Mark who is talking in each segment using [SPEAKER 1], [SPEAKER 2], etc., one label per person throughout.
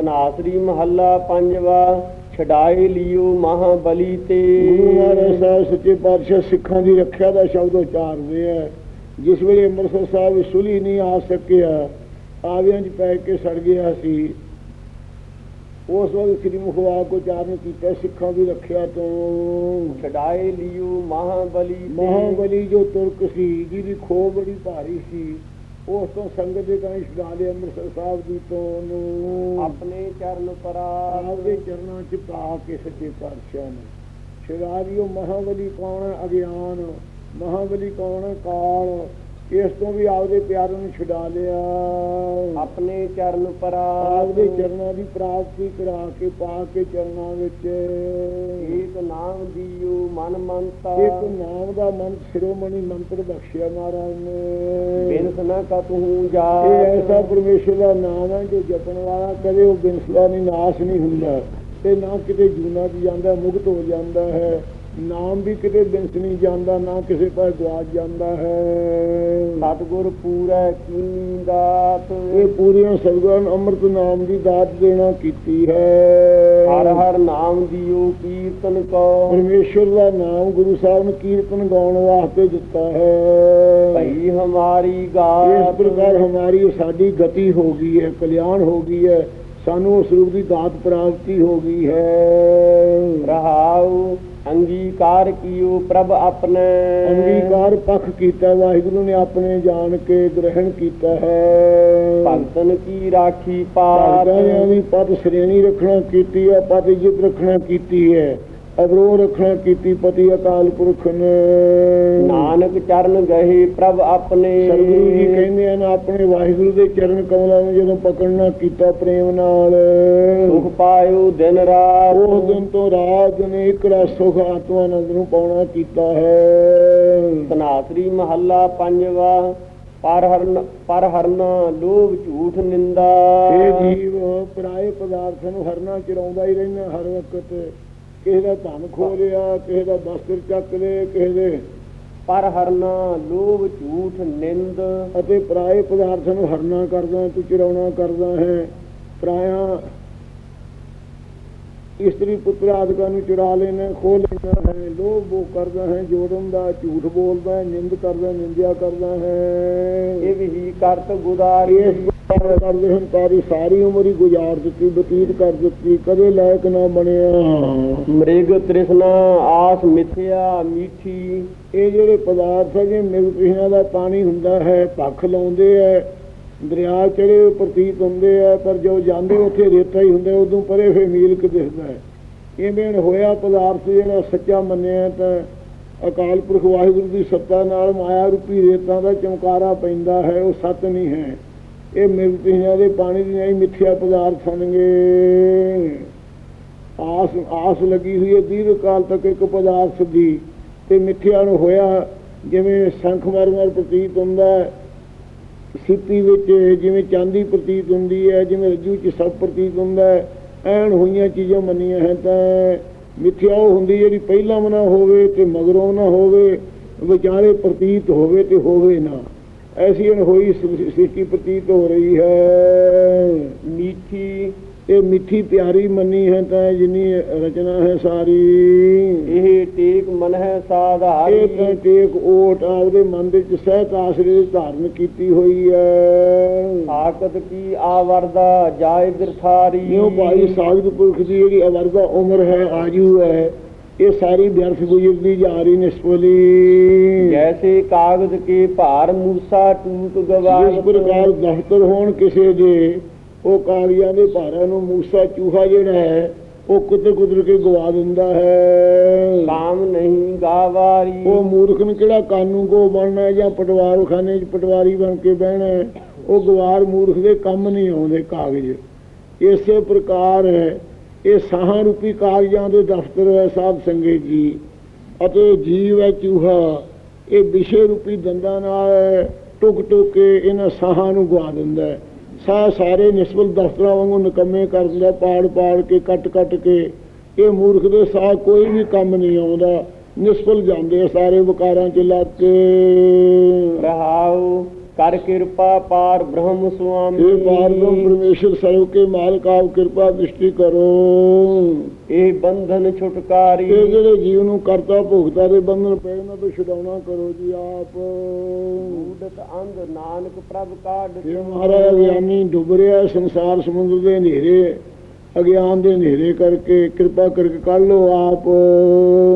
[SPEAKER 1] ਤਨਾਸਰੀ ਮਹੱਲਾ ਪੰਜਵਾ ਛਡਾਏ ਲਿਓ ਮਹਾਬਲੀ ਤੇ।
[SPEAKER 2] ਗੁਰੂ ਮਹਾਰਾਜ ਸਾਹਿਬ ਸੱਚੇ ਪਾਤਸ਼ਾਹ ਸਿੱਖਾਂ ਦੀ ਰੱਖਿਆ ਦਾ ਸ਼ਬਦ ਉਚਾਰਦੇ ਆ। ਜਿਸ ਵੇਲੇ ਅੰਮ੍ਰਿਤਸਰ ਸਾਹਿਬ ਸੁਲੀ ਨਹੀਂ ਆ ਸਕਿਆ ਆਵਿਆਂ 'ਚ ਪੈ ਕੇ ਸੜ ਗਿਆ ਸੀ। ਉਸ ਵਕਤ ਸ੍ਰੀ ਮੁਖਵਾਕ ਕੋ ਉਚਾਰਨ ਕੀਤਾ ਸਿੱਖਾਂ ਦੀ ਰੱਖਿਆ ਤੋਂ।
[SPEAKER 1] ਛਡਾਏ ਲਿਓ ਮਹਾਬਲੀ
[SPEAKER 2] ਮਹਾਬਲੀ ਜੋ ਤੁਰਕ ਸੀ ਜਿਹਦੀ ਖੋ ਬੜੀ ਭਾਰੀ ਸੀ। ਉਸ ਤੋਂ ਸੰਗਤ ਦੇ ਛੁਡਾ ਲਿਆ ਅੰਮ੍ਰਿਤਸਰ ਸਾਹਿਬ ਦੀ ਤੋਂ ਨੂੰ
[SPEAKER 1] ਆਪਣੇ ਚਰਨ ਪਰਾ
[SPEAKER 2] ਆਪਦੇ ਚਰਨਾਂ 'ਚ ਪਾ ਕੇ ਸੱਚੇ ਪਾਤਸ਼ਾਹ ਨੇ ਸ਼ਿਰਾਰੀਓ ਮਹਾਬਲੀ ਕੌਣ? ਅਗਿਆਨ ਮਹਾਬਲੀ ਕੌਣ? ਕਾਲ ਇਸ ਤੋਂ ਵੀ ਆਪਦੇ ਪਿਆਰਾਂ ਨੂੰ ਛੁਡਾ ਲਿਆ।
[SPEAKER 1] ਆਪਣੇ ਚਰਨ ਪਰਾ
[SPEAKER 2] ਆਪਦੇ ਚਰਨਾਂ ਦੀ ਪ੍ਰਾਪਤੀ ਕਰਾ ਕੇ ਪਾ ਕੇ ਚਰਨਾਂ ਵਿੱਚ।
[SPEAKER 1] ਏਕ ਨਾਮ ਦਿਓ ਮਨ ਮੰਤਾ
[SPEAKER 2] ਇੱਕ ਨਾਮ ਦਾ ਮਨ ਸਿਰੋਮਣੀ ਮੰਤਰ ਬਖਸ਼ਿਆ ਮਹਾਰਾਜ ਨੇ।
[SPEAKER 1] ਬਿਨਸ ਨਾ ਕਤਹੂ ਜਾ।
[SPEAKER 2] ਇਹ ਐਸਾ ਪਰਮੇਸ਼ਰ ਦਾ ਨਾਮ ਹੈ ਜੋ ਜਪਣ ਵਾਲਾ ਕਦੇ ਉਹ ਬਿਨਸਲਾ ਨਹੀਂ ਨਾਸ ਨਹੀਂ ਹੁੰਦਾ ਤੇ ਨਾ ਕਿਤੇ ਜੂਨਾ ਵੀ ਜਾਂਦਾ ਮੁਕਤ ਹੋ ਜਾਂਦਾ ਹੈ। ਨਾਮ ਵੀ ਕਿਤੇ ਬਿਨਸ ਨਹੀਂ ਜਾਂਦਾ ਨਾ ਕਿਸੇ ਪਾਸ ਗਵਾਚ ਜਾਂਦਾ ਹੈ।
[SPEAKER 1] ਸਤਿਗੁਰ ਪੂਰੈ ਕੀਨੀ ਦਾਤ।
[SPEAKER 2] ਇਹ ਪੂਰੀਆਂ ਸਤਿਗੁਰਾਂ ਨੇ ਅੰਮ੍ਰਿਤ ਨਾਮ ਦੀ ਦਾਤ ਦੇਣਾ ਕੀਤੀ ਹੈ।
[SPEAKER 1] ਹਰ ਹਰ ਨਾਮ ਦਿਓ ਕੀਰਤਨ ਕੋ।
[SPEAKER 2] ਪਰਮੇਸ਼ਰ ਦਾ ਨਾਮ ਗੁਰੂ ਸਾਹਿਬ ਨੇ ਕੀਰਤਨ ਗਾਉਣ ਵਾਸਤੇ ਦਿੱਤਾ ਹੈ।
[SPEAKER 1] ਭਈ ਹਮਾਰੀ
[SPEAKER 2] ਇਸ
[SPEAKER 1] ਗਾਤ
[SPEAKER 2] ਪ੍ਰਕਾਰ ਹਮਾਰੀ ਸਾਡੀ ਗਤੀ ਹੋ ਗਈ ਹੈ ਕਲਿਆਣ ਹੋ ਗਈ ਹੈ ਸਾਨੂੰ ਉਸ ਰੂਪ ਦੀ ਦਾਤ ਪ੍ਰਾਪਤੀ ਹੋ ਗਈ ਹੈ।
[SPEAKER 1] ਰਹਾਉ ਅੰਗੀਕਾਰ ਕੀਓ ਪ੍ਰਭ ਆਪਣੇ।
[SPEAKER 2] ਅੰਗੀਕਾਰ ਪੱਖ ਕੀਤਾ ਵਾਹਿਗੁਰੂ ਨੇ ਆਪਣੇ ਜਾਣ ਕੇ ਗ੍ਰਹਿਣ ਕੀਤਾ ਹੈ।
[SPEAKER 1] ਭਗਤਨ ਕੀ ਰਾਖੀ ਪਾਤ।
[SPEAKER 2] ਭਗਤਾਂ ਦੀ ਪਦ ਸ਼੍ਰੇਣੀ ਰੱਖਣਾ ਕੀਤੀ ਹੈ ਪਦ ਇੱਜ਼ਤ ਰੱਖਣਾ ਕੀਤੀ ਹੈ। ਅਵਰੋਹ ਰੱਖਣਾ ਕੀਤੀ ਪਤੀ ਅਕਾਲ ਪੁਰਖ ਨੇ।
[SPEAKER 1] ਨਾਨਕ ਚਰਨ ਗਏ ਪ੍ਰਭ ਆਪਣੇ।
[SPEAKER 2] ਸਤਿਗੁਰੂ ਜੀ ਕਹਿੰਦੇ ਹਨ ਆਪਣੇ ਵਾਹਿਗੁਰੂ ਦੇ ਚਰਨ ਕਮਲਾਂ ਨੂੰ ਜਦੋਂ ਪਕੜਨਾ ਕੀਤਾ ਪ੍ਰੇਮ ਨਾਲ।
[SPEAKER 1] ਸੁਖ ਪਾਇਓ ਦਿਨ ਰਾਤ।
[SPEAKER 2] ਉਹ ਦਿਨ ਤੋਂ ਰਾਤ ਨੇ ਇਕੜਾ ਸੁਖ ਆਤਮਾ ਆਨੰਦ ਨੂੰ ਪਾਉਣਾ ਕੀਤਾ ਹੈ।
[SPEAKER 1] ਤਨਾਸਰੀ ਮਹੱਲਾ ਪੰਜਵਾ ਪਰ ਹਰਨ ਪਰ ਹਰਨਾ ਲੋਭ ਝੂਠ ਨਿੰਦਾ।
[SPEAKER 2] ਇਹ ਜੀਵ ਪਰਾਏ ਪਦਾਰਥਾਂ ਨੂੰ ਹਰਨਾ ਚਰਾਉਂਦਾ ਹੀ ਰਹਿੰਦਾ ਹਰ ਵਕਤ। ਕਿਸੇ ਦਾ ਧਨ ਖੋ ਲਿਆ ਕਿਸੇ ਦਾ ਬਸਤਰ ਚੱਕ ਲਏ ਕਿਸੇ ਦੇ
[SPEAKER 1] ਪਰ ਹਰਨਾ ਲੋਭ ਝੂਠ ਨਿੰਦ।
[SPEAKER 2] ਅਤੇ ਪਰਾਏ ਪਦਾਰਥਾਂ ਨੂੰ ਹਰਨਾ ਕਰਦਾ ਤੂੰ ਚਰਾਉਣਾ ਕਰਦਾ ਹੈ। ਪਰਾਇਆ ਇਸਤਰੀ ਪੁੱਤਰ ਆਦਿਕਾਂ ਨੂੰ ਚੁਰਾ ਲੈਣਾ ਖੋ ਲੈਣਾ ਹੈ। ਲੋਭ ਉਹ ਕਰਦਾ ਹੈ ਜੋੜਨ ਦਾ ਝੂਠ ਬੋਲਦਾ ਹੈ ਨਿੰਦ ਕਰਦਾ ਨਿੰਦਿਆ ਕਰਦਾ ਹੈ।
[SPEAKER 1] ਇਹ ਵੀ ਕਰਤ ਗੁਦਾਰੀ।
[SPEAKER 2] ਕਰਦੇ ਤਾਰੀ ਸਾਰੀ ਉਮਰ ਹੀ ਗੁਜ਼ਾਰ ਦਿੱਤੀ ਬਤੀਤ ਕਰ ਦਿੱਤੀ ਕਦੇ ਲਾਇਕ ਨਾ ਬਣਿਆ।
[SPEAKER 1] ਮ੍ਰਿਗ ਤ੍ਰਿਸ਼ਨਾ ਆਸ ਮਿਥਿਆ ਮੀਠੀ।
[SPEAKER 2] ਇਹ ਜਿਹੜੇ ਪਦਾਰਥ ਹੈ ਜੇ ਮਿਲ ਤ੍ਰਿਸ਼ਨਾ ਦਾ ਪਾਣੀ ਹੁੰਦਾ ਹੈ ਭੱਖ ਲਾਉਂਦੇ ਹੈ ਦਰਿਆ ਚੜੇ ਪ੍ਰਤੀਤ ਹੁੰਦੇ ਆ ਪਰ ਜੋ ਜਾਂਦੇ ਉੱਥੇ ਰੇਤਾ ਹੀ ਹੁੰਦਾ ਉਦੋਂ ਪਰੇ ਫੇ ਮੀਲਕ ਦਿਖਦਾ ਹੈ। ਇਵੇਂ ਹੋਇਆ ਪਦਾਰਥ ਜਿਹੜਾ ਸੱਚਾ ਮੰਨਿਆ ਤਾਂ ਅਕਾਲ ਪੁਰਖ ਵਾਹਿਗੁਰੂ ਦੀ ਸੱਤਾ ਨਾਲ ਮਾਇਆ ਰੂਪੀ ਰੇਤਾਂ ਦਾ ਚਮਕਾਰਾ ਪੈਂਦਾ ਹੈ ਉਹ ਸੱਤ ਨਹੀਂ ਹੈ। ਇਹ ਮਿਲ ਦੇ ਪਾਣੀ ਦੀ ਨਹੀਂ ਮਿੱਠਿਆ ਪਦਾਰਥ ਹੋਣਗੇ ਆਸ ਆਸ ਲੱਗੀ ਹੋਈ ਹੈ ਦੀਰਘ ਕਾਲ ਤੱਕ ਇੱਕ ਪਦਾਰਥ ਦੀ ਤੇ ਮਿੱਥਿਆ ਨੂੰ ਹੋਇਆ ਜਿਵੇਂ ਸ਼ੰਖ ਮਰਮਰ ਪ੍ਰਤੀਤ ਹੁੰਦਾ ਹੈ। ਵਿੱਚ ਜਿਵੇਂ ਚਾਂਦੀ ਪ੍ਰਤੀਤ ਹੁੰਦੀ ਹੈ, ਜਿਵੇਂ ਰੱਜੂ ਚ ਸਭ ਪ੍ਰਤੀਤ ਹੁੰਦਾ ਹੈ। ਐਨ ਹੋਈਆਂ ਚੀਜ਼ਾਂ ਮੰਨੀਆਂ ਹੈ ਤਾਂ ਮਿੱਥਿਆ ਉਹ ਹੁੰਦੀ ਜਿਹੜੀ ਪਹਿਲਾਂ ਨਾ ਹੋਵੇ ਤੇ ਮਗਰੋਂ ਨਾ ਹੋਵੇ ਵਿਚਾਰੇ ਪ੍ਰਤੀਤ ਹੋਵੇ ਤੇ ਹੋਵੇ ਨਾ। ਐਸੀ ਅਣਹੋਈ ਸ੍ਰਿ- ਸ੍ਰਿਸ਼ਟੀ ਪ੍ਰਤੀਤ ਹੋ ਰਹੀ ਹੈ।
[SPEAKER 1] ਮੀਠੀ
[SPEAKER 2] ਇਹ ਮਿੱਠੀ ਪਿਆਰੀ ਮੰਨੀ ਹੈ ਤਾਂ ਜਿੰਨੀ ਰਚਨਾ ਹੈ ਸਾਰੀ।
[SPEAKER 1] ਇਹ ਟੇਕ ਮਨ ਹੈ
[SPEAKER 2] ਇਹ
[SPEAKER 1] ਸਾਧਾਰੀ
[SPEAKER 2] ਤਾਂ ਟੇਕ ਓਟ ਆਪਦੇ ਮਨ ਦੇ ਵਿੱਚ ਸਹਿਤ ਆਸਰੇ ਧਾਰਨ ਕੀਤੀ ਹੋਈ ਹੈ।
[SPEAKER 1] ਤਾਕਤ ਕੀ ਆਵਰਦਾ ਜਾਏ ਬਿਰਥਾਰੀ
[SPEAKER 2] ਜਿਉ ਭਾਈ ਸਾਗਤ ਪੁਰਖ ਦੀ ਜਿਹੜੀ ਅਵਰਦਾ ਉਮਰ ਹੈ ਆਜੂ ਹੈ। ਇਹ ਸਾਰੀ ਵਿਅਰਥ ਗੁਜ਼ਰਦੀ ਜਾ ਰਹੀ ਨਿਸਪਲੀ
[SPEAKER 1] ਜੈਸੇ ਕਾਗਜ਼ ਕੇ ਭਾਰ ਮੂਸਾ ਟੂਟ
[SPEAKER 2] ਜਿਸ
[SPEAKER 1] ਗਵਾਏ
[SPEAKER 2] ਪ੍ਰਕਾਰ ਦਫ਼ਤਰ ਹੋਣ ਕਿਸੇ ਦੇ ਉਹ ਕਾਗਜ਼ਾਂ ਦੇ ਭਾਰਾਂ ਨੂੰ ਮੂਸਾ ਚੂਹਾ ਜਿਹੜਾ ਹੈ ਉਹ ਕੁਦਰ ਕੁਦਰ ਕੇ ਗਵਾ ਦਿੰਦਾ ਹੈ।
[SPEAKER 1] ਕਾਮ ਨਹੀਂ ਗਾਵਾਰੀ।
[SPEAKER 2] ਉਹ ਮੂਰਖ ਨੂੰ ਕਿਹੜਾ ਕਾਨੂੰਨ ਕੋ ਬਣਨਾ ਜਾਂ ਪਟਵਾਰਖਾਨੇ 'ਚ ਪਟਵਾਰੀ ਬਣ ਕੇ ਬਹਿਣਾ ਉਹ ਗਵਾਰ ਮੂਰਖ ਦੇ ਕੰਮ ਨਹੀਂ ਆਉਂਦੇ ਕਾਗਜ਼। ਇਸੇ ਪ੍ਰਕਾਰ ਹੈ ਇਹ ਸਾਹਾਂ ਰੂਪੀ ਕਾਗਜ਼ਾਂ ਦੇ ਦਫ਼ਤਰ ਹੈ ਸਾਧ ਸੰਗਤ ਜੀ। ਅਤੇ ਜੀਵ ਹੈ ਚੂਹਾ। ਇਹ ਵਿਸ਼ੇ ਰੂਪੀ ਦੰਦਾਂ ਨਾਲ ਟੁਕ ਟੁਕ ਕੇ ਇਹਨਾਂ ਸਾਹਾਂ ਨੂੰ ਗਵਾ ਦਿੰਦਾ ਹੈ। ਸਾਹ ਸਾਰੇ ਨਿਸਬਲ ਦਫ਼ਤਰਾਂ ਵਾਂਗੂ ਨਿਕੰਮੇ ਕਰ ਦਿੰਦਾ ਪਾੜ ਪਾੜ ਕੇ, ਕੱਟ ਕੱਟ ਕੇ। ਇਹ ਮੂਰਖ ਦੇ ਸਾਹ ਕੋਈ ਵੀ ਕੰਮ ਨਹੀਂ ਆਉਂਦਾ। ਨਿਸਫਲ ਜਾਂਦੇ ਸਾਰੇ ਵਕਾਰਾਂ ਚ ਲੱਗ ਕੇ
[SPEAKER 1] ਰਹਾਉ। ਕਰ ਕਿਰਪਾ ਪਾਰ ਬ੍ਰਹਮ ਸੁਆਮੀ।
[SPEAKER 2] ਇਹ ਪਾਰਬ੍ਰਹਮ ਪਰਮੇਸ਼ਰ ਸਰਵ ਕੇ ਮਾਲਕ ਆਪ ਕਿਰਪਾ ਦ੍ਰਿਸ਼ਟੀ ਕਰੋ।
[SPEAKER 1] ਇਹ ਬੰਧਨ ਛੁਟਕਾਰੀ।
[SPEAKER 2] ਇਹ ਜਿਹੜੇ ਜੀਵ ਨੂੰ ਕਰਤਾ ਭੁਗਤਾ ਦੇ ਬੰਧਨ ਪਏ ਉਹਨਾਂ ਤੋਂ ਛੁਡਾਉਣਾ ਕਰੋ ਜੀ ਆਪ।
[SPEAKER 1] ਮੂਡਤ ਅੰਧ ਨਾਨਕ ਪ੍ਰਭ ਕਾਢ
[SPEAKER 2] ਇਹ ਮਹਾਰਾਜ ਗਿਆਨੀ ਡੁੱਬ ਰਿਹਾ ਸੰਸਾਰ ਸਮੁੰਦਰ ਦੇ ਹਨੇਰੇ ਅਗਿਆਨ ਦੇ ਹਨੇਰੇ ਕਰਕੇ ਕਿਰਪਾ ਕਰਕੇ ਕੱਢ ਲੋ ਆਪ।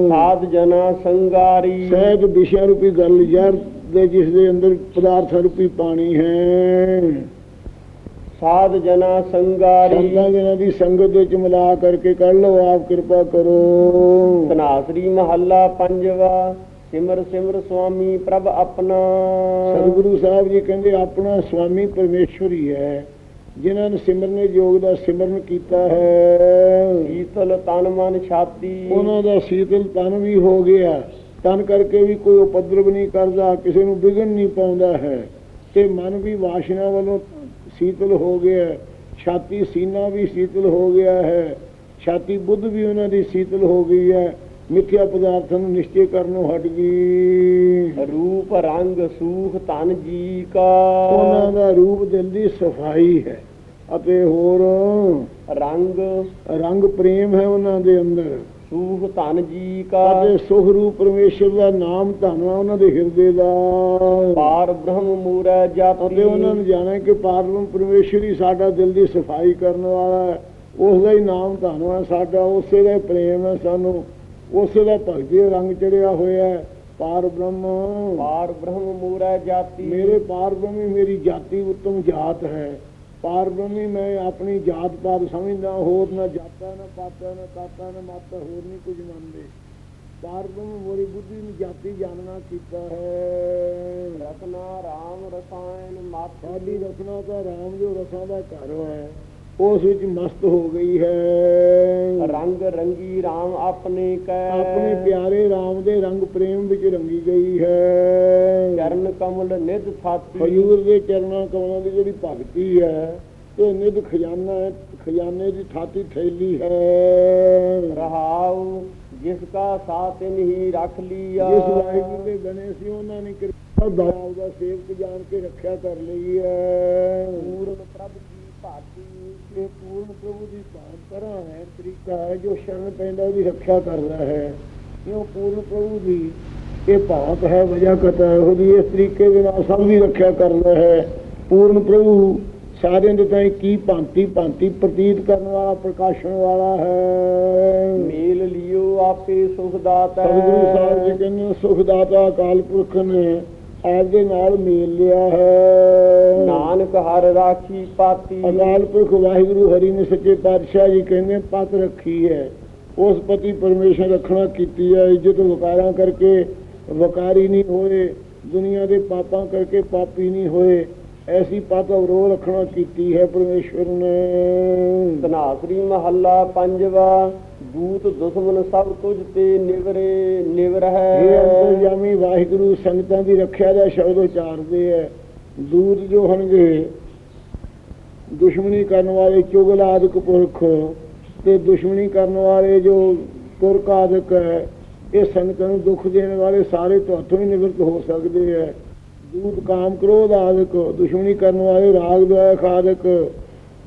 [SPEAKER 1] ਸਾਧ ਜਨਾ ਸੰਗਾਰੀ।
[SPEAKER 2] ਸਹਿਜ ਵਿਸ਼ਾ ਰੂਪੀ ਗੱਲ ਜ਼ਹਿਰ ਦੇ ਜਿਸ ਦੇ ਅੰਦਰ ਪਦਾਰਥ ਰੂਪੀ ਪਾਣੀ ਹੈ।
[SPEAKER 1] ਸਾਧ ਜਨਾ ਸੰਗਾਰੀ।
[SPEAKER 2] ਸੰਤਾਂ ਜਨਾਂ ਦੀ ਸੰਗਤ ਦੇ ਚ ਮਿਲਾ ਕਰਕੇ ਕੱਢ ਲੋ ਆਪ ਕਿਰਪਾ ਕਰੋ।
[SPEAKER 1] ਤਨਾਸਰੀ ਮਹੱਲਾ ਪੰਜਵਾ ਸਿਮਰ ਸਿਮਰ ਸੁਆਮੀ ਪ੍ਰਭ ਆਪਣਾ।
[SPEAKER 2] ਸਤਿਗੁਰੂ ਸਾਹਿਬ ਜੀ ਕਹਿੰਦੇ ਆਪਣਾ ਸੁਆਮੀ ਪਰਮੇਸ਼ਵਰ ਹੀ। ਹੈ ਜਿਨ੍ਹਾਂ ਨੇ ਸਿਮਰਨੇ ਯੋਗ ਦਾ ਸਿਮਰਨ ਕੀਤਾ ਹੈ।
[SPEAKER 1] ਸ਼ੀਤਲ ਤਨ ਮਨ ਛਾਤੀ।
[SPEAKER 2] ਉਹਨਾਂ ਦਾ ਸੀਤਲ ਤਨ ਵੀ ਹੋ ਗਿਆ। ਤਨ ਕਰਕੇ ਵੀ ਕੋਈ ਉਪਦਰਵ ਨਹੀਂ ਕਰਦਾ ਕਿਸੇ ਨੂੰ ਵਿਗਨ ਨਹੀਂ ਪਾਉਂਦਾ ਹੈ। ਤੇ ਮਨ ਵੀ ਵਾਸ਼ਨਾ ਵੱਲੋਂ ਸੀਤਲ ਹੋ ਗਿਆ। ਛਾਤੀ ਸੀਨਾ ਵੀ ਸੀਤਲ ਹੋ ਗਿਆ ਹੈ। ਛਾਤੀ ਬੁੱਧ ਵੀ ਉਹਨਾਂ ਦੀ ਸੀਤਲ ਹੋ ਗਈ ਹੈ। ਮਿੱਥਿਆ ਪਦਾਰਥਾਂ ਨੂੰ ਨਿਸ਼ਚੈ ਕਰਨੋਂ ਹਟ ਗਈ।
[SPEAKER 1] ਰੂਪ ਰੰਗ ਸੂਖ ਤਨ ਜੀ
[SPEAKER 2] ਉਹਨਾਂ
[SPEAKER 1] ਕਾ
[SPEAKER 2] ਦਾ ਰੂਪ ਦਿਲ ਦੀ ਸਫ਼ਾਈ ਹੈ ਅਤੇ ਹੋਰ
[SPEAKER 1] ਰੰਗ।
[SPEAKER 2] ਰੰਗ ਪ੍ਰੇਮ ਹੈ ਉਹਨਾਂ ਦੇ ਅੰਦਰ।
[SPEAKER 1] ਸੂਖ ਤਨ ਜੀ ਕਾ।
[SPEAKER 2] ਅਤੇ ਸੁਖ ਰੂਪ ਪਰਮੇਸ਼ਰ ਦਾ ਨਾਮ ਧੰਨ ਆ ਉਹਨਾਂ ਦੇ ਹਿਰਦੇ ਦਾ।
[SPEAKER 1] ਪਾਰ ਬ੍ਰਹਮ ਮੂਰੈ ਜਾਤੀ।
[SPEAKER 2] ਅਤੇ ਉਹਨਾਂ ਨੂੰ ਜਾਣਿਆ ਕਿ ਪਾਰਬ੍ਰਹਮ ਪਰਮੇਸ਼ਰ ਹੀ ਸਾਡਾ ਦਿਲ ਦੀ ਸਫ਼ਾਈ ਕਰਨ ਵਾਲਾ ਹੈ। ਉਸ ਦਾ ਹੀ ਨਾਮ ਧੰਨ ਆ ਸਾਡਾ ਉਸੇ ਦਾ ਹੀ ਪ੍ਰੇਮ ਹੈ ਸਾਨੂੰ। ਉਸੇ ਦਾ ਭਗਤੀ ਰੰਗ ਚੜਿਆ ਹੋਇਆ ਹੈ। ਪਾਰ ਬ੍ਰਹਮ
[SPEAKER 1] ਪਾਰ ਬ੍ਰਹਮ ਮੂਰੈ ਜਾਤੀ।
[SPEAKER 2] ਮੇਰੇ ਪਾਰ ਬ੍ਰਹਮੀ ਮੇਰੀ ਜਾਤੀ ਉੱਤਮ ਜਾਤ ਹੈ। ਪਾਰ ਬ੍ਰਹਮੀ ਮੈਂ ਆਪਣੀ ਜਾਤ ਪਾਤ ਸਮਝਦਾ ਹੋਰ ਨਾ ਜਾਤਾ ਨਾ ਪਾਤਾ ਨਾ ਤਾਤਾ ਨਾ ਮਾਤਾ ਹੋਰ ਨਹੀਂ ਕੁਝ ਮੰਨਦੇ। ਪਾਰ ਬ੍ਰਹਮ ਮੇਰੀ ਬੁੱਧੀ ਨੂੰ ਜਾਤੀ ਜਾਣਨਾ ਕੀਤਾ ਹੈ।
[SPEAKER 1] ਰਤਨਾ ਰਾਮ ਰਸਾਇਣ ਮਾਤਾ
[SPEAKER 2] ਸਾਡੀ ਰਸਨਾ ਤਾਂ ਰਾਮ ਜੋ ਰਸਾਂ ਦਾ ਘਰ ਹੈ। ਉਸ ਵਿੱਚ ਮਸਤ ਹੋ ਗਈ ਹੈ।
[SPEAKER 1] ਰੰਗ ਰੰਗੀ ਰਾਮ ਆਪਣੇ ਕੈ।
[SPEAKER 2] ਆਪਣੇ ਪਿਆਰੇ ਰਾਮ ਦੇ ਰੰਗ ਪ੍ਰੇਮ ਵਿੱਚ ਰੰਗੀ ਗਈ ਹੈ।
[SPEAKER 1] ਚਰਨ ਕਮਲ ਨਿਧ ਥਾਤੀ
[SPEAKER 2] ਹਜੂਰ ਦੇ ਚਰਨਾਂ ਕਮਲਾਂ ਦੀ ਜਿਹੜੀ ਭਗਤੀ ਹੈ ਇਹ ਨਿਧ ਖਜ਼ਾਨਾ ਹੈ ਖਜ਼ਾਨੇ ਦੀ ਥਾਤੀ ਥੈਲੀ ਹੈ।
[SPEAKER 1] ਰਹਾਉ ਜਿਸ ਕਾ ਸਾਥ ਹੀ ਰੱਖ ਲਿਆ।
[SPEAKER 2] ਜਿਸ ਵਾਹਿਗੁਰੂ ਦੇ ਬਣੇ ਸੀ ਉਹਨਾਂ ਨੇ ਕਿਰਪਾ ਦਾ ਸੇਵਕ ਜਾਣ ਕੇ ਰੱਖਿਆ ਕਰ ਲਈ ਹੈ।
[SPEAKER 1] ਪੂਰਨ ਪ੍ਰਭ ਕੀ ਭਾਤੀ
[SPEAKER 2] ਇਹ ਪੂਰਨ ਪ੍ਰਭੂ ਦੀ ਬਾਤ ਤਰ੍ਹਾਂ ਹੈ ਤਰੀਕਾ ਹੈ ਜੋ ਸ਼ਰਨ ਪੈਂਦਾ ਉਹਦੀ ਰੱਖਿਆ ਕਰਦਾ ਹੈ। ਕਿਉਂ ਪੂਰਨ ਪ੍ਰਭੂ ਦੀ ਇਹ ਭਾਤ ਹੈ ਵਜ੍ਹਾ ਕਤਾ ਉਹਦੀ ਇਸ ਤਰੀਕੇ ਦੇ ਨਾਲ ਸਭ ਦੀ ਰੱਖਿਆ ਕਰਦਾ ਹੈ। ਪੂਰਨ ਪ੍ਰਭੂ ਸਾਰਿਆਂ ਦੇ ਤਾਈਂ ਕੀ ਭਾਂਤੀ ਭਾਂਤੀ ਪ੍ਰਤੀਤ ਕਰਨ ਵਾਲਾ ਪ੍ਰਕਾਸ਼ਣ ਵਾਲਾ ਹੈ।
[SPEAKER 1] ਮੇਲ ਲਿਓ ਆਪੇ ਸੁਖ ਦਾਤਾ।
[SPEAKER 2] ਸਤਿਗੁਰੂ ਸਾਹਿਬ ਜੀ ਕਹਿੰਦੇ ਸੁਖ ਦਾਤਾ ਅਕਾਲ ਪੁਰਖ ਨੇ। ਆਪ ਦੇ ਨਾਲ ਮੇਲ ਲਿਆ ਹੈ।
[SPEAKER 1] ਨਾਨਕ ਹਰ ਰਾਖੀ ਪਾਤੀ।
[SPEAKER 2] ਅਕਾਲ ਪੁਰਖ ਵਾਹਿਗੁਰੂ ਹਰੀ ਨੇ ਸੱਚੇ ਪਾਤਸ਼ਾਹ ਜੀ ਕਹਿੰਦੇ ਪਤ ਰੱਖੀ ਹੈ। ਉਸ ਪਤੀ ਪਰਮੇਸ਼ਰ ਰੱਖਣਾ ਕੀਤੀ ਹੈ। ਇੱਜ਼ਤ ਵਕਾਰਾਂ ਕਰਕੇ ਵਕਾਰੀ ਨਹੀਂ ਹੋਏ ਦੁਨੀਆ ਦੇ ਪਾਪਾਂ ਕਰਕੇ ਪਾਪੀ ਨਹੀਂ ਹੋਏ। ਐਸੀ ਪਤ ਅਵਰੋ ਰੱਖਣਾ ਕੀਤੀ ਹੈ ਪਰਮੇਸ਼ਵਰ ਨੇ।
[SPEAKER 1] ਤਨਾਸਰੀ ਮਹੱਲਾ ਪੰਜਵਾ। ਦੂਤ ਦੁਸ਼ਮਨ ਸਭ ਤੁਝ ਤੇ ਨਿਵਰੇ ਨਿਵਰ
[SPEAKER 2] ਇਹ ਅੰਤਰਜਾਮੀ ਵਾਹਿਗੁਰੂ ਸੰਗਤਾਂ ਦੀ ਰੱਖਿਆ ਦਾ ਸ਼ਬਦ ਉਚਾਰਦੇ ਹੈ ਦੂਤ ਜੋ ਹਨਗੇ ਦੁਸ਼ਮਣੀ ਕਰਨ ਵਾਲੇ ਚੁਗਲ ਆਦਿਕ ਪੁਰਖ ਤੇ ਦੁਸ਼ਮਣੀ ਕਰਨ ਵਾਲੇ ਜੋ ਤੁਰਕ ਆਦਿਕ ਹੈ ਇਹ ਸੰਗਤਾਂ ਨੂੰ ਦੁੱਖ ਦੇਣ ਵਾਲੇ ਸਾਰੇ ਤੁਹਾਤੋਂ ਹੀ ਨਿਵਰਤ ਹੋ ਸਕਦੇ ਹੈ ਦੂਤ ਕਾਮ ਕ੍ਰੋਧ ਆਦਿਕ, ਦੁਸ਼ਮਣੀ ਕਰਨ ਵਾਲੇ ਰਾਗ ਦੁਆਖ ਆਦਿਕ।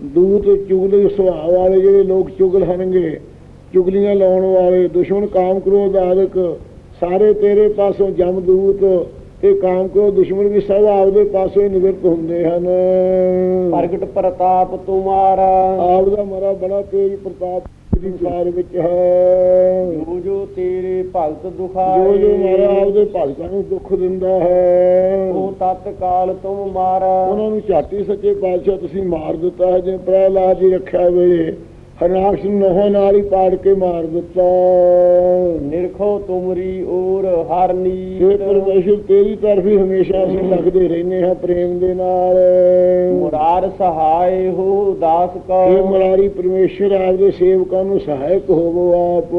[SPEAKER 2] ਦੂਤ ਚੁਗਲ ਸੁਭਾਅ ਵਾਲੇ ਜਿਹੜੇ ਲੋਕ ਚੁਗਲ ਹਨਗੇ ਚੁਗਲੀਆਂ ਲਾਉਣ ਵਾਲੇ ਦੁਸ਼ਮਣ ਕਾਮ ਕ੍ਰੋਧ ਆਦਿਕ ਸਾਰੇ ਤੇਰੇ ਪਾਸੋਂ ਜਮਦੂਤ ਤੇ ਕਾਮ ਕ੍ਰੋਧ ਦੁਸ਼ਮਣ ਵੀ ਸਭ ਆਪਦੇ ਪਾਸੋਂ ਹੀ ਨਿਵਰਤ ਹੁੰਦੇ ਹਨ।
[SPEAKER 1] ਪ੍ਰਗਟ ਪ੍ਰਤਾਪ ਤੁਮਾਰਾ
[SPEAKER 2] ਆਪ ਦਾ ਮਰਾ ਬੜਾ ਤੇਜ ਪ੍ਰਤਾਪ ਦੀ ਸਾਰ ਵਿੱਚ ਹੈ।
[SPEAKER 1] ਜੋ ਜੋ ਤੇਰੇ ਭਗਤ
[SPEAKER 2] ਜੋ
[SPEAKER 1] ਦੁਖਾਏ
[SPEAKER 2] ਜੋ ਮਾਰਾ ਆਪਦੇ ਭਗਤਾਂ ਨੂੰ ਦੁੱਖ ਦਿੰਦਾ ਹੈ।
[SPEAKER 1] ਉਹ ਤਤਕਾਲ ਤੁਮ ਮਾਰਾ।
[SPEAKER 2] ਉਹਨਾਂ ਨੂੰ ਝਾਟੀ ਸੱਚੇ ਪਾਤਸ਼ਾਹ ਤੁਸੀਂ ਮਾਰ ਦਿੱਤਾ ਹੈ ਜਿਵੇਂ ਪ੍ਰਹਿਲਾਦ ਜੀ ਰੱਖਿਆ ਵੇਲੇ ਹਰਨਾਕਸ਼ ਨੂੰ ਨੋਹਾਂ ਨਾਲ ਹੀ ਪਾੜ ਕੇ ਮਾਰ ਦਿੱਤਾ।
[SPEAKER 1] ਨਿਰਖੋ ਤੁਮਰੀ ਔਰ ਹਰ
[SPEAKER 2] ਇਹ
[SPEAKER 1] ਨੀਤ
[SPEAKER 2] ਪਰਮੇਸ਼ਰ ਤੇਰੀ ਤਰਫ ਹੀ ਹਮੇਸ਼ਾ ਅਸੀਂ ਲੱਗਦੇ ਰਹਿੰਦੇ ਹਾਂ ਪ੍ਰੇਮ ਦੇ ਨਾਲ।
[SPEAKER 1] ਮੁਰਾਰ ਸਹਾਇ ਹੋ ਦਾਸ ਕੋ।
[SPEAKER 2] ਇਹ ਮਲਾਰੀ ਪਰਮੇਸ਼ਰ ਆਪਦੇ ਸੇਵਕਾਂ ਨੂੰ ਸਹਾਇਕ ਹੋਵੋ ਆਪ।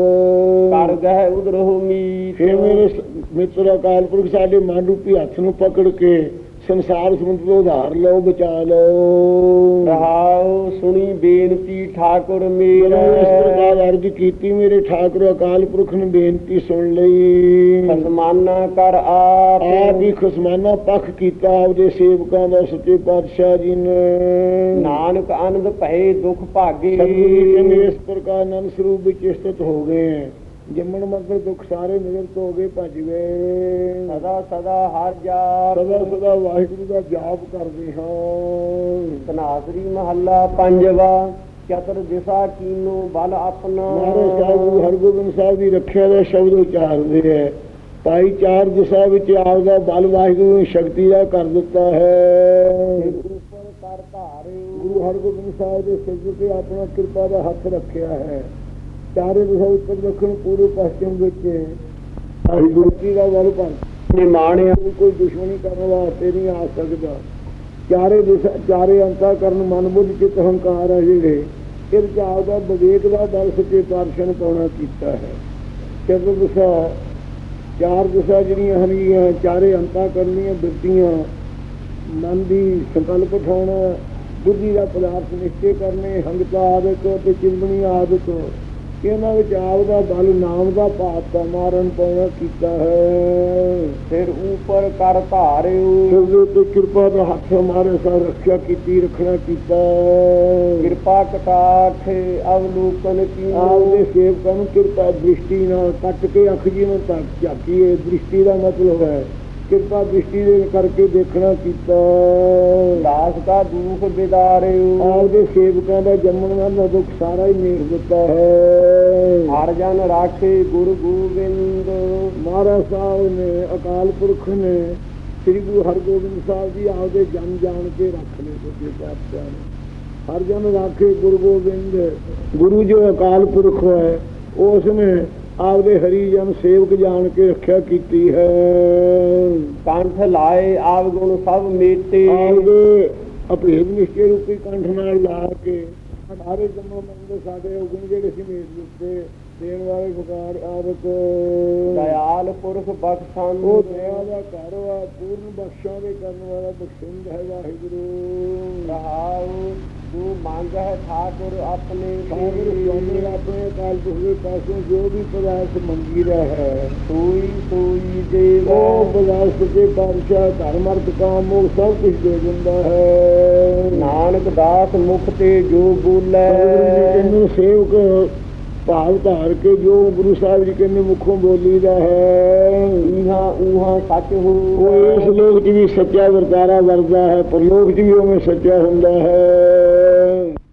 [SPEAKER 1] ਕਰ ਗਹਿ ਉਦਰਹੁ ਮੀਤ।
[SPEAKER 2] हे ਮੇਰੇ ਮਿੱਤਰ ਅਕਾਲ ਪੁਰਖ ਸਾਡੇ ਮਨ ਰੂਪੀ ਹੱਥ ਨੂੰ ਪਕੜ ਕੇ ਸੰਸਾਰ ਸਮੁੰਦਰ ਤੋਂ ਉਧਾਰ ਲਓ ਬਚਾ ਲਓ।
[SPEAKER 1] ਰਹਾਉ ਸੁਣੀ ਬੇਨਤੀ ਠਾਕੁਰ
[SPEAKER 2] ਮੇਰਾ। ਇਸ ਪ੍ਰਕਾਰ ਅਰਜ ਕੀਤੀ ਮੇਰੇ ਠਾਕੁਰ ਅਕਾਲ ਪੁਰਖ ਨੇ ਬੇਨਤੀ ਸੁਣ ਲਈ।
[SPEAKER 1] ਖਸਮਾਨਾ ਕਰ ਆਪ।
[SPEAKER 2] ਆਪ ਹੀ ਖਸਮਾਨਾ ਪੱਖ ਕੀਤਾ ਆਪਦੇ ਸੇਵਕਾਂ ਦਾ ਸੱਚੇ ਪਾਤਸ਼ਾਹ ਜੀ ਨੇ।
[SPEAKER 1] ਨਾਨਕ ਆਨੰਦ ਭਏ ਦੁਖ ਭਾਗੇ।
[SPEAKER 2] ਸਤਿਗੁਰੂ ਜੀ ਇਸ ਪ੍ਰਕਾਰ ਆਨੰਦ ਸਰੂਪ ਵਿੱਚ ਸਥਿਤ ਹੋ ਗਏ। ਜੰਮਣ ਮਗਰ ਦੁੱਖ ਸਾਰੇ ਨਿਵਰਤ ਹੋ ਗਏ ਭੱਜ ਗਏ।
[SPEAKER 1] ਸਦਾ ਸਦਾ ਹਰ ਜਾਪ
[SPEAKER 2] ਸਦਾ ਸਦਾ ਵਾਹਿਗੁਰੂ ਦਾ ਜਾਪ ਕਰਦੇ ਹਾਂ।
[SPEAKER 1] ਤਨਾਸਰੀ ਮਹੱਲਾ ਪੰਜਵਾ ਚਤੁਰ ਦਿਸ਼ਾ ਕੀਨੋ ਬਲ ਆਪਣਾ।
[SPEAKER 2] ਮਹਾਰਾਜ ਸਾਹਿਬ ਗੁਰੂ ਹਰਗੋਬਿੰਦ ਸਾਹਿਬ ਦੀ ਰੱਖਿਆ ਦਾ ਸ਼ਬਦ ਉਚਾਰਦੇ ਹੈ। ਭਾਈ ਚਾਰ ਦਿਸ਼ਾ ਵਿੱਚ ਆਪ ਦਾ ਬਲ ਵਾਹਿਗੁਰੂ ਨੇ ਸ਼ਕਤੀ ਦਾ ਕਰ ਦਿੱਤਾ ਹੈ। ਗੁਰੂ ਹਰਗੋਬਿੰਦ ਸਾਹਿਬ ਦੇ ਸਿਰ ਤੇ ਆਪਣਾ ਕਿਰਪਾ ਦਾ ਹੱਥ ਰੱਖਿਆ ਹੈ। ਚਾਰੇ ਦਿਸ਼ਾ ਉੱਤਰ ਦੱਖਣ ਪੂਰਬ ਪੱਛਮ ਵਿੱਚ ਵਾਹਿਗੁਰੂ ਜੀ ਦਾ ਬਲ ਭਰ
[SPEAKER 1] ਨਿਮਾਣਿਆ
[SPEAKER 2] ਕੋਈ ਕੋਈ ਦੁਸ਼ਮਣੀ ਕਰਨ ਵਾਸਤੇ ਨਹੀਂ ਆ ਸਕਦਾ। ਚਾਰੇ ਦਿਸ਼ਾ ਚਾਰੇ ਅੰਤਾ ਕਰਨ ਮਨ ਬੁੱਧ ਚਿਤ ਹੰਕਾਰ ਹੈ ਜਿਹੜੇ ਇਹ ਚਾਹ ਦਾ ਵਿਵੇਕ ਦਾ ਬਲ ਸੱਚੇ ਦਰਸ਼ਨ ਪਾਉਣਾ ਕੀਤਾ ਹੈ। ਚਤੁਰ ਦਿਸ਼ਾ, ਚਾਰ ਦਿਸ਼ਾ ਜਿਹੜੀਆਂ ਹਨੀਆਂ ਚਾਰੇ ਅੰਤਾ ਕਰਨੀਆਂ ਬਿਰਤੀਆਂ, ਮਨ ਦੀ ਸੰਕਲਪ ਉਠਾਉਣਾ, ਬੁੱਧੀ ਦਾ ਪਦਾਰਥ ਨਿਸ਼ਚੇ ਕਰਨੇ ਹੰਗਤਾ ਆਦਿਕ ਤੇ ਚਿੰਬਣੀ ਆਦਿਕ ਇਹਨਾਂ ਵਿੱਚ ਆਪ ਦਾ ਬਲ ਨਾਮ ਦਾ ਭਾਵ ਦਾ ਮਾਰਨ ਪਾਉਣਾ ਕੀਤਾ ਹੈ।
[SPEAKER 1] ਫਿਰ ਉੱਪਰ ਕਰ ਧਾਰਿਓ
[SPEAKER 2] ਸਿਰ ਉੱਤੇ ਕਿਰਪਾ ਦਾ ਹੱਥ ਹਮਾਰੇ ਸਾਹ ਰੱਖਿਆ ਕੀਤੀ ਰੱਖਣਾ ਕੀਤਾ।
[SPEAKER 1] ਕਿਰਪਾ ਕਟਾਖ ਅਵਲੋਕਨ ਕੀ
[SPEAKER 2] ਆਪਦੇ ਸੇਵਕਾਂ ਨੂੰ ਕਿਰਪਾ ਦ੍ਰਿਸ਼ਟੀ ਨਾਲ ਕੱਟ ਕੇ ਅੱਖ ਜੀ ਨੂੰ ਤੱਕ ਝਾਕੀਏ ਦ੍ਰਿਸ਼ਟੀ ਦਾ ਮਤਲਬ ਹੈ। ਕਿਰਪਾ ਦ੍ਰਿਸ਼ਟੀ ਦੇ ਕਰਕੇ ਦੇਖਣਾ ਕੀਤਾ।
[SPEAKER 1] ਦਾਸ ਕਾ ਦੁਖ ਬਿਦਾਰਿਓ।
[SPEAKER 2] ਆਪਦੇ ਸੇਵਕਾਂ ਦਾ ਜੰਮਣ ਵਾਲਾ ਦੁੱਖ ਸਾਰਾ ਹੀ ਮੇਰ ਦਿੱਤਾ ਹੈ।
[SPEAKER 1] ਹਰ ਜਨ ਰਾਖੇ ਗੁਰੂ ਗੋਬਿੰਦ।
[SPEAKER 2] ਮਹਾਰਾਜ ਸਾਹਿਬ ਨੇ ਅਕਾਲ ਪੁਰਖ ਨੇ ਸ੍ਰੀ ਗੁਰੂ ਹਰਗੋਬਿੰਦ ਸਾਹਿਬ ਜੀ ਆਪਦੇ ਜਨ ਜਾਣ ਕੇ ਰੱਖ ਲਏ ਸੱਚੇ ਪਾਤਸ਼ਾਹ ਨੇ। ਹਰ ਜਨ ਰਾਖੇ ਗੁਰੂ ਗੋਬਿੰਦ। ਗੁਰੂ ਜੋ ਅਕਾਲ ਪੁਰਖ ਹੈ ਉਸ ਨੇ ਆਪਦੇ ਹਰੀ ਜਨ ਸੇਵਕ ਜਾਣ ਕੇ ਰੱਖਿਆ ਕੀਤੀ ਹੈ।
[SPEAKER 1] ਕੰਠ ਲਾਏ ਆਵ ਗੁਣ ਸਭ ਮੇਟੇ।
[SPEAKER 2] ਆਪਦੇ ਅਭੇਦ ਨਿਸ਼ਚੈ ਰੂਪੀ ਕੰਠ ਨਾਲ ਲਾ ਕੇ ਸਾਰੇ ਜਨਮ ਮੰਦ ਸਾਡੇ ਉਗਣ ਜਿਹੜੇ ਸੀ ਮੇਰ ਦਿੱਤੇ। ਦੇਣ ਵਾਲੇ ਬਕਾਰ ਆਦਿਕ।
[SPEAKER 1] ਦਇਆਲ ਪੁਰਖ ਬਖਸ਼ੰਦ
[SPEAKER 2] ਉਹ ਦਇਆ ਦਾ ਘਰ ਵਾ ਪੂਰਨ ਬਖਸ਼ਾਂ ਦੇ ਕਰਨ ਵਾਲਾ ਬਖਸ਼ਿੰਦ ਹੈ ਵਾਹਿਗੁਰੂ।
[SPEAKER 1] ਰਹਾਉ ਤੂੰ ਮੰਗ ਹੈ ਠਾਕੁਰ ਆਪਣੇ
[SPEAKER 2] ਸਾਗਰ ਸਵਾਮੀ ਆਪਣੇ ਕਾਲ ਪੁਰਖ ਦੇ ਪਾਸੋਂ ਜੋ ਵੀ ਪਦਾਰਥ ਮੰਗੀ ਰਿਹਾ ਹੈ।
[SPEAKER 1] ਸੋਈ ਸੋਈ ਦੇਵ
[SPEAKER 2] ਉਹ ਪਦਾਰਥ ਦੇ ਬਾਦਸ਼ਾਹ ਧਰਮ ਅਰਥ ਕਾਮ ਉਹ ਸਭ ਕੁਝ ਦੇ ਦਿੰਦਾ ਹੈ।
[SPEAKER 1] ਨਾਨਕ ਦਾਸ ਮੁਖ ਤੇ ਜੋ ਬੋਲੇ।
[SPEAKER 2] ਇਹਨੂੰ ਸੇਵਕ ਭਾਵ ਧਾਰ ਕੇ ਜੋ ਗੁਰੂ ਸਾਹਿਬ ਜੀ ਕਹਿੰਦੇ ਮੁਖੋਂ ਬੋਲੀਦਾ ਹੈ।
[SPEAKER 1] ਇਹਾਂ ਉਹਾਂ ਸੱਚ ਹੋ
[SPEAKER 2] ਉਹ ਇਸ ਲੋਕ ਵੀ ਸੱਚਾ ਵਰਤਾਰਾ ਵਰਦਾ ਹੈ ਪਰ ਲੋਕ 'ਚ ਵੀ ਉਵੇਂ ਸੱਚਾ ਹੁੰਦਾ ਹੈ।